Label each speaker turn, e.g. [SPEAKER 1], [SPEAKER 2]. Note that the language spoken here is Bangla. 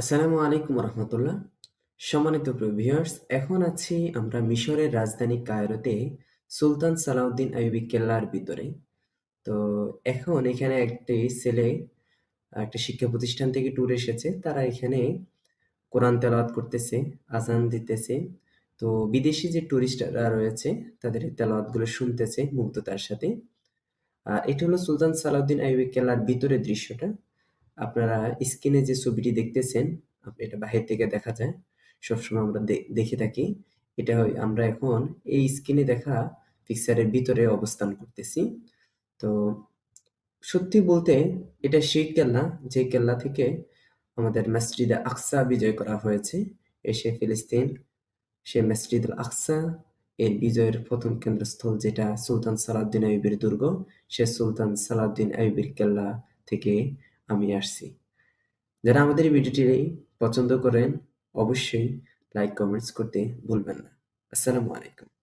[SPEAKER 1] আসসালামু আলাইকুম রহমতুল্লাহ সম্মানিত প্রিয় ভিউয়ার্স, এখন আছি আমরা মিশরের রাজধানী কায়রোতে সুলতান সালাউদ্দিন আইয়ুবী কেল্লার ভিতরে। তো এখন এখানে একটি ছেলে, একটা শিক্ষা প্রতিষ্ঠান থেকে ট্যুর এসেছে। তারা এখানে কোরআন তেলাওয়াত করতেছে আজান দিতেছে। তো বিদেশি যে টুরিস্টরা রয়েছে, তাদের তেলাওয়াতগুলো শুনতেছে মুগ্ধতার সাথে। আর এটা হলো সুলতান সালাউদ্দিন আইয়ুবী কেল্লার ভিতরের দৃশ্যটা। আপনারা স্ক্রিনে যে ছবিটি দেখতেছেন এটা বাহির থেকে দেখা যায়। সবসময় আমরা দেখে থাকি। এটা আমরা এখন এই স্ক্রিনে দেখা পিকচারের ভিতরে অবস্থান করতেছি। তো সত্যি বলতে এটা সেই কেল্লা, যে কেল্লা থেকে আমাদের মসজিদে আকসা বিজয় করা হয়েছে। এসে ফিলিস্তিন, সে মসজিদ আকসা, এর বিজয়ের প্রথম কেন্দ্রস্থল যেটা সুলতান সালাউদ্দিন আইয়ুবের দুর্গ, সে সুলতান সালাউদ্দিন আইয়ুবের কেল্লা থেকে আমি আসছি। যারা আমাদের ভিডিওটি পছন্দ করেন, অবশ্যই লাইক কমেন্টস করতে ভুলবেন না। আসসালামু আলাইকুম।